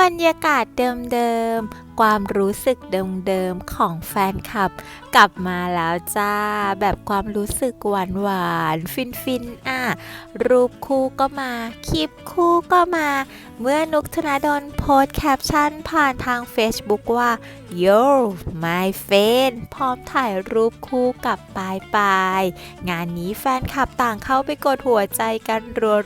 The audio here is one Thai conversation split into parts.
บรรยากาศเดิม ความรู้สึกเดิมๆของแฟนคลับ กลับมาแล้วจ้า แบบความรู้สึกหวานๆฟินๆอะ รูปคู่ก็มา คลิปคู่ก็มา เมื่อนุกธนาดลโพสแคปชั่นผ่านทาง Facebook ว่า Yo my friend พร้อมถ่ายรูปคู่กับปายปายงานนี้แฟนคลับต่างเข้าไปกดหัวใจกัน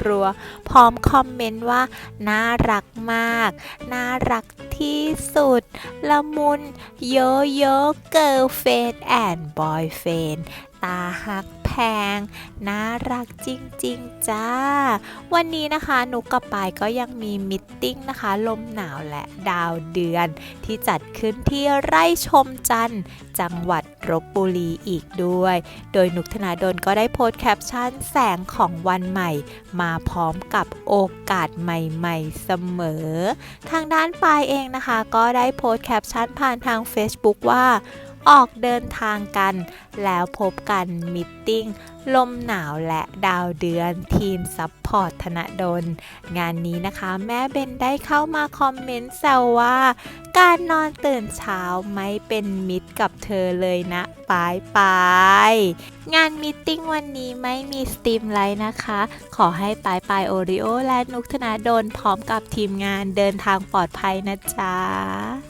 รัวๆ พร้อมคอมเมนต์ว่า น่ารักมาก น่ารัก ที่สุด ละมุน โยโย่เกิร์ลเฟนแอนด์บอยเฟนตาหัก ง น่ารักจริง ๆ จ้า วันนี้นะคะนุกกับปายก็ยังมีมิทติ้งนะคะ ลมหนาวและดาวเดือน ที่จัดขึ้นที่ไร่ชมจันทร์ จังหวัดลบบุรีอีกด้วย โดยนุกธนาดลก็ได้โพสต์แคปชั่นแสงของวันใหม่ มาพร้อมกับโอกาสใหม่ๆเสมอ ทางด้านปายเองนะคะ ก็ได้โพสต์แคปชั่นผ่านทาง Facebook ว่า ออกเดินทางกัน แล้วพบกันมิทติ้ง ลมหนาวและดาวเดือนทีมซัพพอร์ตธนดล งานนี้นะคะแม่เบนได้เข้ามาคอมเมนต์แซวว่า การนอนตื่นเช้าไม่เป็นมิตรกับเธอเลยนะปายปายงานมิทติ้งวันนี้ไม่มีสตรีมไลท์นะคะ ขอให้ปายปายโอริโอและนุกธนาโดลพร้อมกับทีมงานเดินทางปลอดภัยนะจ๊ะ